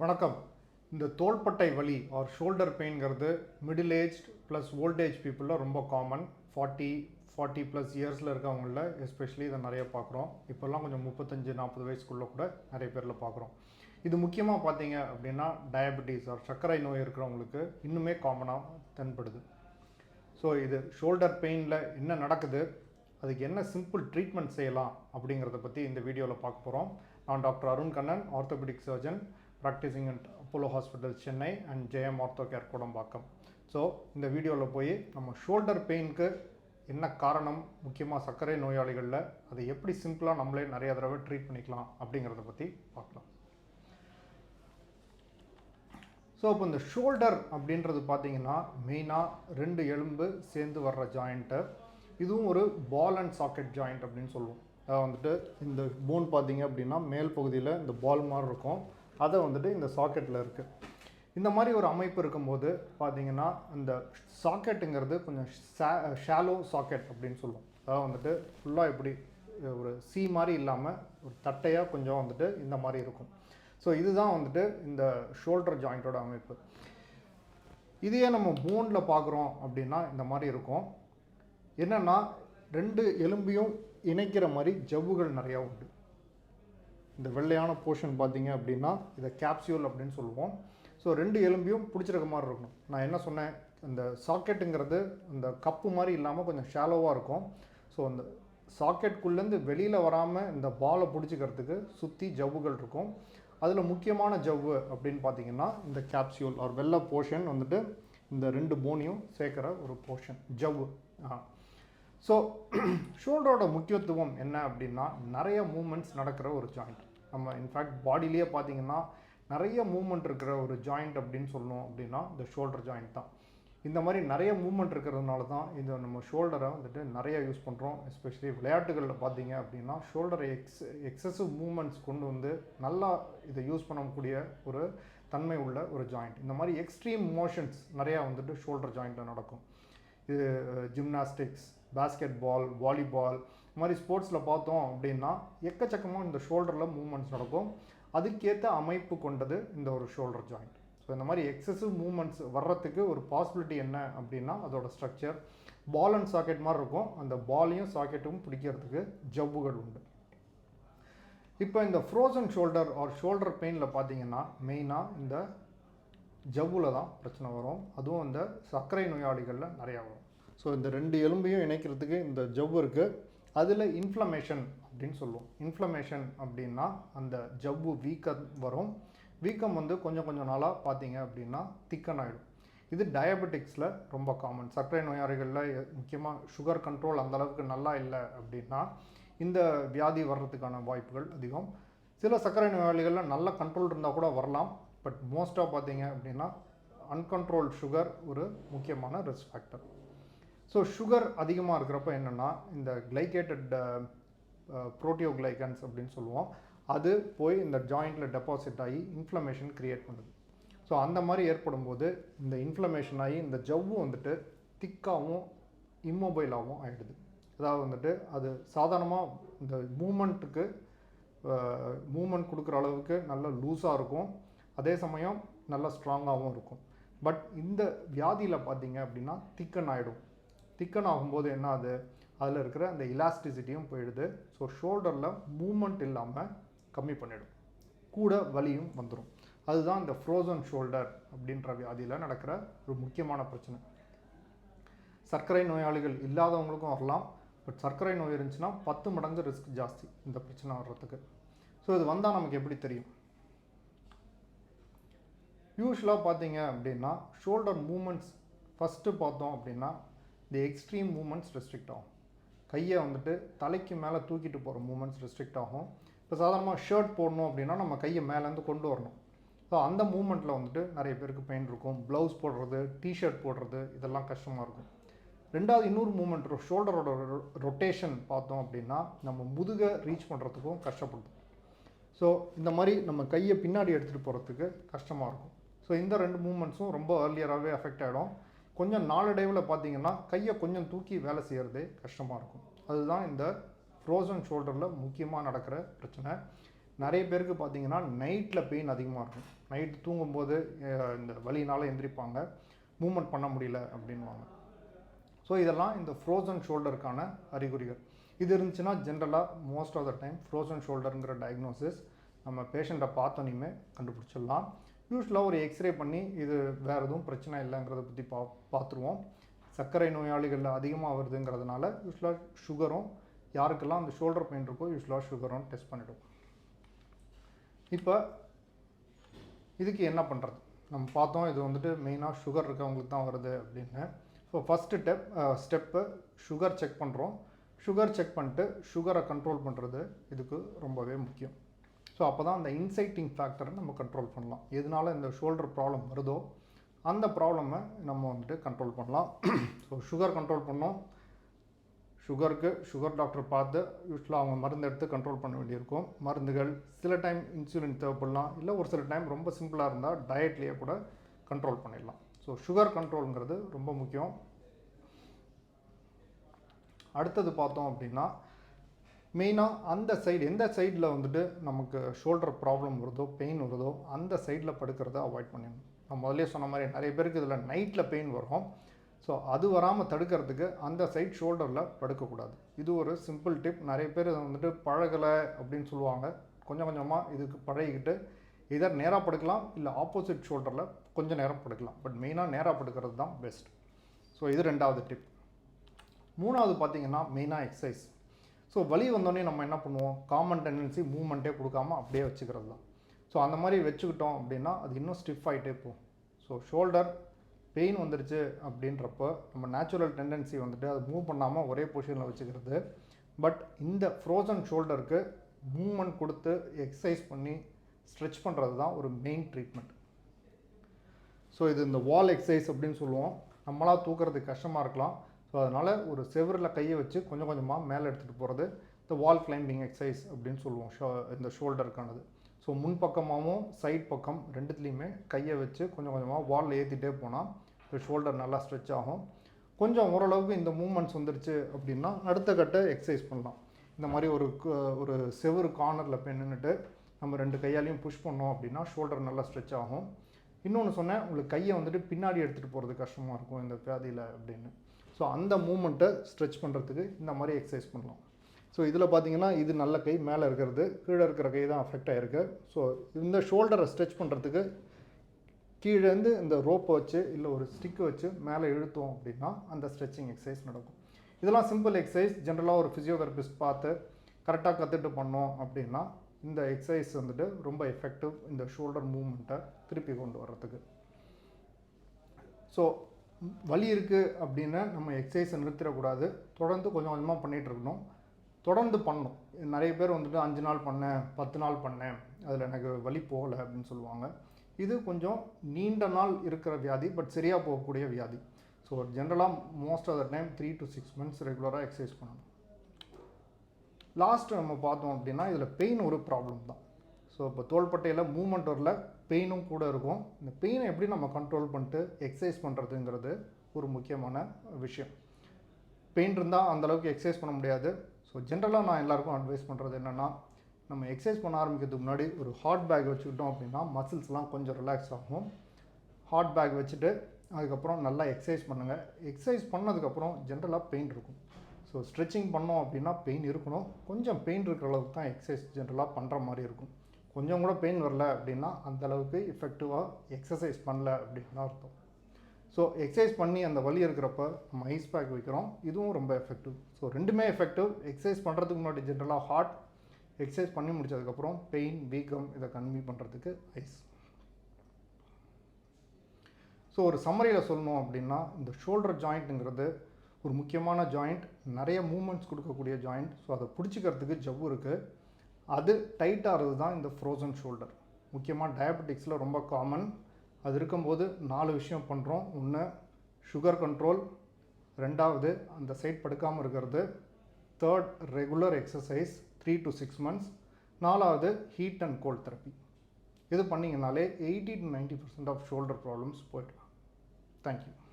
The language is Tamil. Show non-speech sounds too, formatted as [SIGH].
வணக்கம். இந்த தோள்பட்டை வலி or shoulder பெயின்ங்கிறது middle age plus old age பீப்புளில் ரொம்ப காமன் ஃபார்ட்டி ஃபார்ட்டி ப்ளஸ் இயர்ஸில் இருக்கவங்கள எஸ்பெஷலி இதை நிறைய பார்க்குறோம். இப்போல்லாம் கொஞ்சம் முப்பத்தஞ்சு நாற்பது வயசுக்குள்ளே கூட நிறைய பேரில் பார்க்குறோம். இது முக்கியமாக பார்த்தீங்க அப்படின்னா டயபெட்டிஸ் ஆர் சர்க்கரை நோய் இருக்கிறவங்களுக்கு இன்னுமே காமனாக தென்படுது. ஸோ இது ஷோல்டர் பெயினில் என்ன நடக்குது? அதுக்கு என்ன சிம்பிள் ட்ரீட்மெண்ட் செய்யலாம் அப்படிங்கிறத பற்றி இந்த வீடியோவில் பார்க்க போகிறோம் நான் doctor Arun Kannan orthopaedic surgeon practising at Apollo hospital Chennai and Jayam ortho care Kodambakkam so இந்த வீடியோவில் போய் நம்ம ஷோல்டர் பெயினுக்கு என்ன காரணம்? முக்கியமாக சர்க்கரை நோயாளிகளில் அதை எப்படி சிம்பிளாக நம்மளே நிறைய தடவை ட்ரீட் பண்ணிக்கலாம் அப்படிங்கிறத பற்றி பார்க்கலாம். ஸோ இப்போ இந்த ஷோல்டர் அப்படின்றது பார்த்தீங்கன்னா மெயினாக ரெண்டு எலும்பு சேர்ந்து வர்ற ஜாயிண்ட்டு இதுவும் ஒரு பால் அண்ட் சாக்கெட் ஜாயிண்ட் அப்படின்னு சொல்லுவோம். அதாவது வந்துட்டு இந்த போன் பார்த்தீங்க அப்படின்னா மேல் பகுதியில் இந்த பால் மாதிரி இருக்கும். அதை வந்துட்டு இந்த சாக்கெட்டில் இருக்குது இந்த மாதிரி ஒரு அமைப்பு இருக்கும்போது பார்த்தீங்கன்னா இந்த சாக்கெட்டுங்கிறது கொஞ்சம் ஷாலோ சாக்கெட் அப்படின்னு சொல்லுவோம். அதாவது வந்துட்டு ஃபுல்லாக எப்படி ஒரு சி மாதிரி இல்லாமல் ஒரு தட்டையாக கொஞ்சம் வந்துட்டு இந்த மாதிரி இருக்கும். ஸோ இதுதான் வந்துட்டு இந்த ஷோல்டர் ஜாயிண்ட்டோட அமைப்பு. இதையே நம்ம போனில் பார்க்குறோம் அப்படின்னா இந்த மாதிரி இருக்கும். என்னென்னா ரெண்டு எலும்பையும் இணைக்கிற மாதிரி ஜவ்வுகள் நிறையா உண்டு. இந்த வெள்ளையான போர்ஷன் பார்த்தீங்க அப்படின்னா இதை கேப்சியூல் அப்படின்னு சொல்லுவோம். ஸோ ரெண்டு எலும்பையும் பிடிச்சிருக்க மாதிரி இருக்கணும். நான் என்ன சொன்னேன்? இந்த சாக்கெட்டுங்கிறது இந்த கப்பு மாதிரி இல்லாமல் கொஞ்சம் ஷாலோவாக இருக்கும். ஸோ அந்த சாக்கெட்குள்ளேருந்து வெளியில் வராமல் இந்த பாலை பிடிச்சிக்கிறதுக்கு சுற்றி ஜவ்வுகள் இருக்கும். அதில் முக்கியமான ஜவ்வு அப்படின்னு பார்த்தீங்கன்னா இந்த கேப்சியூல் ஒரு வெள்ளை போர்ஷன் வந்துட்டு இந்த ரெண்டு போனியும் சேர்க்குற ஒரு போர்ஷன் ஜவ்வு. ஆ. ஸோ ஷோல்டரோட [CLEARS THROAT] முக்கியத்துவம் என்ன அப்படின்னா நிறைய மூமெண்ட்ஸ் நடக்கிற ஒரு ஜாயிண்ட் நம்ம இன்ஃபேக்ட் பாடியிலேயே பார்த்தீங்கன்னா நிறைய மூமெண்ட் இருக்கிற ஒரு ஜாயிண்ட் அப்படின்னு சொல்லணும் அப்படின்னா இந்த ஷோல்டர் ஜாயிண்ட் தான். இந்த மாதிரி நிறைய மூமெண்ட் இருக்கிறதுனால தான் இந்த நம்ம ஷோல்டரை வந்துட்டு நிறைய யூஸ் பண்ணுறோம் எஸ்பெஷலி விளையாட்டுகளில் பார்த்தீங்க அப்படின்னா ஷோல்டரை எக்ஸ் எக்ஸசிவ் மூமெண்ட்ஸ் கொண்டு வந்து நல்லா இதை யூஸ் பண்ணக்கூடிய ஒரு தன்மை உள்ள ஒரு ஜாயிண்ட் இந்த மாதிரி எக்ஸ்ட்ரீம் மோஷன்ஸ் நிறையா வந்துட்டு ஷோல்டர் ஜாயிண்ட்டில் நடக்கும். இது ஜிம்னாஸ்டிக்ஸ் பேஸ்கெட் பால் வாலிபால் இது மாதிரி ஸ்போர்ட்ஸில் பார்த்தோம் அப்படின்னா எக்கச்சக்கமாக இந்த ஷோல்டரில் மூமெண்ட்ஸ் நடக்கும். அதுக்கேற்ற அமைப்பு கொண்டது இந்த ஒரு ஷோல்டர் ஜாயிண்ட். ஸோ இந்த மாதிரி எக்ஸசிவ் மூமெண்ட்ஸ் வர்றதுக்கு ஒரு பாசிபிலிட்டி என்ன அப்படின்னா அதோட ஸ்ட்ரக்சர். பால் அண்ட் சாக்கெட் மாதிரி இருக்கும். அந்த பாலையும் சாக்கெட்டும் பிடிக்கிறதுக்கு ஜவ்வுகள் உண்டு. இப்போ இந்த ஃப்ரோசன் ஷோல்டர் ஆர் ஷோல்டர் பெயினில் பார்த்தீங்கன்னா மெயினாக இந்த ஜவ்வில் தான் பிரச்சனை வரும். அதுவும் இந்த சர்க்கரை நோயாளிகளில் நிறையா வரும். ஸோ இந்த ரெண்டு எலும்பையும் இணைக்கிறதுக்கு இந்த ஜவ்வு இருக்குது அதில் இன்ஃப்ளமேஷன் அப்படின்னு சொல்லுவோம். இன்ஃப்ளமேஷன் அப்படின்னா அந்த ஜவ்வு வீக்கம் வரும். வீக்கம் வந்து கொஞ்சம் கொஞ்சம் நாளாக பார்த்தீங்க அப்படின்னா திக்கன் ஆகிடும் இது டயபெட்டிக்ஸில் ரொம்ப காமன் சர்க்கரை நோயாளிகளில் முக்கியமாக சுகர் கண்ட்ரோல் அந்தளவுக்கு நல்லா இல்லை அப்படின்னா இந்த வியாதி வர்றதுக்கான வாய்ப்புகள் அதிகம். சில சர்க்கரை நோயாளிகளில் நல்ல கண்ட்ரோல் இருந்தால் கூட வரலாம். பட் மோஸ்ட்டாக பார்த்தீங்க அப்படின்னா அன்கண்ட்ரோல் சுகர் ஒரு முக்கியமான ரிஸ்க் ஃபேக்டர் ஸோ சுகர் அதிகமாக இருக்கிறப்ப என்னென்னா இந்த கிளைகேட்டட் ப்ரோட்டியோகிளைகன்ஸ் uh, uh, அப்படின்னு சொல்லுவோம். அது போய் இந்த ஜாயிண்டில் டெபாசிட் ஆகி இன்ஃப்ளமேஷன் க்ரியேட் பண்ணுது. ஸோ அந்த மாதிரி ஏற்படும் போது இந்த இன்ஃப்ளமேஷன் ஆகி இந்த ஜவ்வு வந்துட்டு திக்காகவும் இம்மொபைலாகவும் ஆகிடுது அதாவது வந்துட்டு அது சாதாரணமாக இந்த மூமெண்ட்டுக்கு uh, மூமெண்ட் கொடுக்குற அளவுக்கு நல்ல லூஸாக இருக்கும். அதே சமயம் நல்லா ஸ்ட்ராங்காகவும் இருக்கும். பட் இந்த வியாதியில் பார்த்தீங்க அப்படின்னா திக்கன் ஆகிடும் திக்கன் ஆகும்போது என்ன ஆகுது அதில் இருக்கிற அந்த இலாஸ்டிசிட்டியும் போயிடுது. ஸோ ஷோல்டரில் மூமெண்ட் இல்லாமல் கம்மி பண்ணிடும். கூட வலியும் வந்துடும் அதுதான் இந்த ஃப்ரோசன் ஷோல்டர் அப்படின்ற வியாதியில் நடக்கிற ஒரு முக்கியமான பிரச்சனை. சர்க்கரை நோயாளிகள் இல்லாதவங்களுக்கும் வரலாம். பட் சர்க்கரை நோய் இருந்துச்சுன்னா பத்து மடங்கு ரிஸ்க் ஜாஸ்தி இந்த பிரச்சனை வர்றதுக்கு. ஸோ இது வந்தால் நமக்கு எப்படி தெரியும்? யூஸ்வலாக பார்த்தீங்க அப்படின்னா ஷோல்டர் மூமெண்ட்ஸ் ஃபஸ்ட்டு பார்த்தோம் அப்படின்னா இந்த எக்ஸ்ட்ரீம் மூமெண்ட்ஸ் ரெஸ்ட்ரிக்ட் ஆகும். கையை வந்துட்டு தலைக்கு மேலே தூக்கிட்டு போகிற மூமெண்ட்ஸ் ரெஸ்ட்ரிக்ட் ஆகும். இப்போ சாதாரணமாக ஷர்ட் போடணும் அப்படின்னா நம்ம கையை மேலேருந்து கொண்டு வரணும். ஸோ அந்த மூமெண்ட்டில் வந்துட்டு நிறைய பேருக்கு பெயின் இருக்கும். ப்ளவுஸ் போடுறது டிஷர்ட் போடுறது இதெல்லாம் கஷ்டமாக இருக்கும். ரெண்டாவது இன்னொரு மூமெண்ட் ஷோல்டரோட ரொட்டேஷன் பார்த்தோம் அப்படின்னா நம்ம முதுகை ரீச் பண்ணுறதுக்கும் கஷ்டப்படுது. ஸோ இந்த மாதிரி நம்ம கையை பின்னாடி எடுத்துகிட்டு போகிறதுக்கு கஷ்டமாக இருக்கும். ஸோ இந்த ரெண்டு மூமெண்ட்ஸும் ரொம்ப ஏர்லியராகவே அஃபெக்ட் ஆகிடும் கொஞ்சம் நாளடைவில் பார்த்தீங்கன்னா கையை கொஞ்சம் தூக்கி வேலை செய்கிறதே கஷ்டமாக இருக்கும். அதுதான் இந்த ஃப்ரோசன் ஷோல்டரில் முக்கியமாக நடக்கிற பிரச்சனை. நிறைய பேருக்கு பார்த்தீங்கன்னா நைட்டில் பெயின் அதிகமாக இருக்கும். நைட் தூங்கும்போது இந்த வலினால எந்திரிப்பாங்க. மூமெண்ட் பண்ண முடியல அப்படின்வாங்க ஸோ இதெல்லாம் இந்த ஃப்ரோசன் ஷோல்டருக்கான அறிகுறிகள். இது இருந்துச்சுன்னா ஜென்ரலாக most of the time frozen ஷோல்டருங்கிற diagnosis நம்ம பேஷண்ட்டை பார்த்தோன்னே கண்டுபிடிச்சிடலாம். யூஸ்வலாக ஒரு எக்ஸ்ரே பண்ணி இது வேறு எதுவும் பிரச்சனை இல்லைங்கிறத பற்றி பா பார்த்துருவோம் சர்க்கரை நோயாளிகளில் அதிகமாக வருதுங்கிறதுனால யூஸ்வலாக சுகரும் யாருக்கெல்லாம் அந்த ஷோல்டர் பெயின் இருக்கோ யூஸ்வலாக சுகரும் டெஸ்ட் பண்ணிவிடுவோம் இப்போ இதுக்கு என்ன பண்ணுறது நம்ம பார்த்தோம் இது வந்துட்டு மெயினாக சுகர் இருக்கவங்களுக்கு தான் வருது அப்படின்னு. So first step step sugar check பண்ணுறோம் சுகர் செக் பண்ணிட்டு சுகரை கண்ட்ரோல் பண்ணுறது இதுக்கு ரொம்பவே முக்கியம். ஸோ அப்போ தான் அந்த இன்சைட்டிங் ஃபேக்டரை நம்ம கண்ட்ரோல் பண்ணலாம். எதனால் இந்த ஷோல்டர் ப்ராப்ளம் வருதோ அந்த ப்ராப்ளமை நம்ம வந்துட்டு கண்ட்ரோல் பண்ணலாம். ஸோ சுகர் கண்ட்ரோல் பண்ணோம். சுகருக்கு சுகர் டாக்டர் பார்த்து யூஸ்வலாக அவங்க மருந்து எடுத்து கண்ட்ரோல் பண்ண வேண்டியிருக்கும். மருந்துகள் சில டைம் இன்சுலின் தேவைப்படலாம். இல்லை ஒரு சில டைம் ரொம்ப சிம்பிளாக இருந்தால் டயட்லேயே கூட கண்ட்ரோல் பண்ணிடலாம். ஸோ சுகர் கண்ட்ரோலுங்கிறது ரொம்ப முக்கியம். அடுத்தது பார்த்தோம் அப்படின்னா மெயினாக அந்த சைடு எந்த சைடில் வந்துட்டு நமக்கு ஷோல்டர் ப்ராப்ளம் வருதோ பெயின் வருதோ அந்த சைடில் படுக்கிறத அவாய்ட் பண்ணிடணும். நான் முதல்ல சொன்ன மாதிரி நிறைய பேருக்கு இதில் நைட்டில் பெயின் வரும். ஸோ அது வராமல் தடுக்கிறதுக்கு அந்த சைட் ஷோல்டரில் படுக்கக்கூடாது. இது ஒரு சிம்பிள் டிப் நிறைய பேர் வந்துட்டு பழகலை அப்படின்னு சொல்லுவாங்க. கொஞ்சம் கொஞ்சமாக இதுக்கு பழகிக்கிட்டு இதர் நேராக படுக்கலாம் இல்லை ஆப்போசிட் ஷோல்டரில் கொஞ்சம் நேரம் படுக்கலாம். பட் மெயினாக நேராக படுக்கிறது தான் பெஸ்ட் ஸோ இது ரெண்டாவது டிப் மூணாவது பார்த்தீங்கன்னா மெயினாக எக்ஸசைஸ் ஸோ வழி வந்தோடனே நம்ம என்ன பண்ணுவோம்? காமன் டெண்டன்சி மூவ்மெண்ட்டே கொடுக்காம அப்படியே வச்சுக்கிறது தான். ஸோ அந்த மாதிரி வச்சுக்கிட்டோம் அப்படின்னா அது இன்னும் ஸ்டிஃப் ஆகிட்டே போகும். ஸோ ஷோல்டர் பெயின் வந்துருச்சு அப்படின்றப்போ நம்ம நேச்சுரல் டெண்டன்சி வந்துட்டு அது மூவ் பண்ணாமல் ஒரே பொசிஷனில் வச்சுக்கிறது. பட் இந்த ஃப்ரோசன் ஷோல்டருக்கு மூவ்மெண்ட் கொடுத்து எக்ஸசைஸ் பண்ணி ஸ்ட்ரெச் பண்ணுறது தான் ஒரு மெயின் ட்ரீட்மெண்ட் ஸோ இது இந்த வால் எக்ஸசைஸ் அப்படின்னு சொல்லுவோம். நம்மளாக தூக்குறதுக்கு கஷ்டமாக இருக்கலாம். ஸோ அதனால் ஒரு செவரில் கையை வச்சு கொஞ்சம் கொஞ்சமாக மேலே எடுத்துகிட்டு போகிறது இந்த வால் கிளைம்பிங் எக்ஸசைஸ் அப்படின்னு சொல்லுவோம். ஷோ இந்த ஷோல்டருக்கானது. ஸோ முன் பக்கமாகவும் சைட் பக்கம் ரெண்டுத்துலேயுமே கையை வச்சு கொஞ்சம் கொஞ்சமாக வாலில் ஏற்றிட்டே போனால் இந்த ஷோல்டர் நல்லா ஸ்ட்ரெச் ஆகும். கொஞ்சம் ஓரளவுக்கு இந்த மூமெண்ட்ஸ் வந்துருச்சு அப்படின்னா அடுத்த கட்ட எக்ஸசைஸ் பண்ணலாம். இந்த மாதிரி ஒரு ஒரு செவுரு கார்னரில் போய் நின்றுட்டு நம்ம ரெண்டு கையாலையும் புஷ் பண்ணோம் அப்படின்னா ஷோல்டர் நல்லா ஸ்ட்ரெச் ஆகும். இன்னொன்று சொன்னேன் உங்களுக்கு கையை வந்துட்டு பின்னாடி எடுத்துகிட்டு போகிறது கஷ்டமாக இருக்கும் இந்த வியாதியில் அப்படின்னு. ஸோ அந்த மூமெண்ட்டை ஸ்ட்ரெச் பண்ணுறதுக்கு இந்த மாதிரி எக்ஸசைஸ் பண்ணலாம். ஸோ இதில் பார்த்தீங்கன்னா இது நல்ல கை மேலே இருக்கிறது கீழே இருக்கிற கை தான் அஃபெக்ட் ஆகிருக்கு ஸோ இந்த ஷோல்டரை ஸ்ட்ரெச் பண்ணுறதுக்கு கீழேருந்து இந்த ரோப்பை வச்சு இல்லை ஒரு ஸ்டிக்கு வச்சு மேலே இழுத்தோம் அப்படின்னா அந்த ஸ்ட்ரெச்சிங் எக்ஸசைஸ் நடக்கும். இதெல்லாம் சிம்பிள் எக்ஸசைஸ் ஜென்ரலாக ஒரு ஃபிசியோதெரபிஸ்ட் பார்த்து கரெக்டாக கற்றுட்டு பண்ணோம் அப்படின்னா இந்த எக்ஸசைஸ் வந்துட்டு ரொம்ப எஃபெக்டிவ் இந்த ஷோல்டர் மூமெண்ட்டை திருப்பி கொண்டு வர்றதுக்கு. ஸோ வலி இருக்குது அப்படின்னு நம்ம எக்ஸசைஸை நிறுத்திடக்கூடாது. தொடர்ந்து கொஞ்சம் கொஞ்சமாக பண்ணிகிட்டு இருக்கணும். தொடர்ந்து பண்ணணும். நிறைய பேர் வந்துட்டு அஞ்சு நாள் பண்ணேன் பத்து நாள் பண்ணேன் அதில் எனக்கு வலி போகலை அப்படின்னு சொல்லுவாங்க. இது கொஞ்சம் நீண்ட நாள் இருக்கிற வியாதி பட் சரியாக போகக்கூடிய வியாதி. ஸோ ஜென்ரலாக most of the time three to six months ரெகுலராக எக்ஸசைஸ் பண்ணணும். லாஸ்ட்டு நம்ம பார்த்தோம் அப்படின்னா இதில் பெயின் ஒரு ப்ராப்ளம் தான். ஸோ இப்போ தோள்பட்டையில் மூமெண்ட் வரல பெயினும் கூட இருக்கும். இந்த பெயினை எப்படி நம்ம கண்ட்ரோல் பண்ணிட்டு எக்ஸசைஸ் பண்ணுறதுங்கிறது ஒரு முக்கியமான விஷயம். பெயின் இருந்தால் அந்தளவுக்கு எக்ஸசைஸ் பண்ண முடியாது. ஸோ ஜென்ரலாக நான் எல்லாருக்கும் அட்வைஸ் பண்ணுறது என்னென்னா நம்ம எக்ஸசைஸ் பண்ண ஆரம்பிக்கிறதுக்கு முன்னாடி ஒரு ஹாட் பேக் வச்சுக்கிட்டோம் அப்படின்னா மசில்ஸ்லாம் கொஞ்சம் ரிலாக்ஸ் ஆகும். ஹாட் பேக் வச்சுட்டு அதுக்கப்புறம் நல்லா எக்ஸசைஸ் பண்ணுங்கள் எக்ஸசைஸ் பண்ணதுக்கப்புறம் ஜென்ரலாக பெயின் இருக்கும். ஸோ ஸ்ட்ரெச்சிங் பண்ணோம் அப்படின்னா பெயின் இருக்கணும். கொஞ்சம் பெயின் இருக்கிற அளவுக்கு தான் எக்ஸசைஸ் ஜென்ரலாக பண்ணுற மாதிரி இருக்கும். கொஞ்சம் கூட பெயின் வரல அப்படின்னா அந்த அளவுக்கு எஃபெக்டிவாக எக்ஸசைஸ் பண்ணல அப்படின்னு அர்த்தம். ஸோ எக்ஸசைஸ் பண்ணி அந்த வலி இருக்கிறப்ப நம்ம ஐஸ் பேக் வைக்கிறோம். இதுவும் ரொம்ப எஃபெக்டிவ் ஸோ ரெண்டுமே எஃபெக்டிவ் எக்ஸசைஸ் பண்ணுறதுக்கு முன்னாடி ஜென்ரலாக ஹார்ட் எக்ஸசைஸ் பண்ணி முடிச்சதுக்கப்புறம் பெயின் வீக்கம் இதை கன்வி பண்ணுறதுக்கு ஐஸ் ஸோ ஒரு சம்மரியில் சொல்லணும் அப்படின்னா இந்த ஷோல்டர் ஜாயிண்ட்டுங்கிறது ஒரு முக்கியமான ஜாயிண்ட் நிறைய மூமெண்ட்ஸ் கொடுக்கக்கூடிய ஜாயிண்ட் ஸோ அதை பிடிச்சிக்கிறதுக்கு ஜவ்வு இருக்குது அது டைட் ஆகிறது தான் இந்த ஃப்ரோசன் ஷோல்டர் முக்கியமாக டயபெட்டிக்ஸில் ரொம்ப காமன் அது இருக்கும்போது நாலு விஷயம் பண்ணுறோம் ஒன்று சுகர் கண்ட்ரோல் ரெண்டாவது அந்த சைட் படுக்காமல் இருக்கிறது. Third regular exercise three to six months நாலாவது ஹீட் அண்ட் கோல்ட் தெரப்பி இது பண்ணிங்கனாலே eighty to ninety percent of shoulder problems போய்ட்டு தேங்க்யூ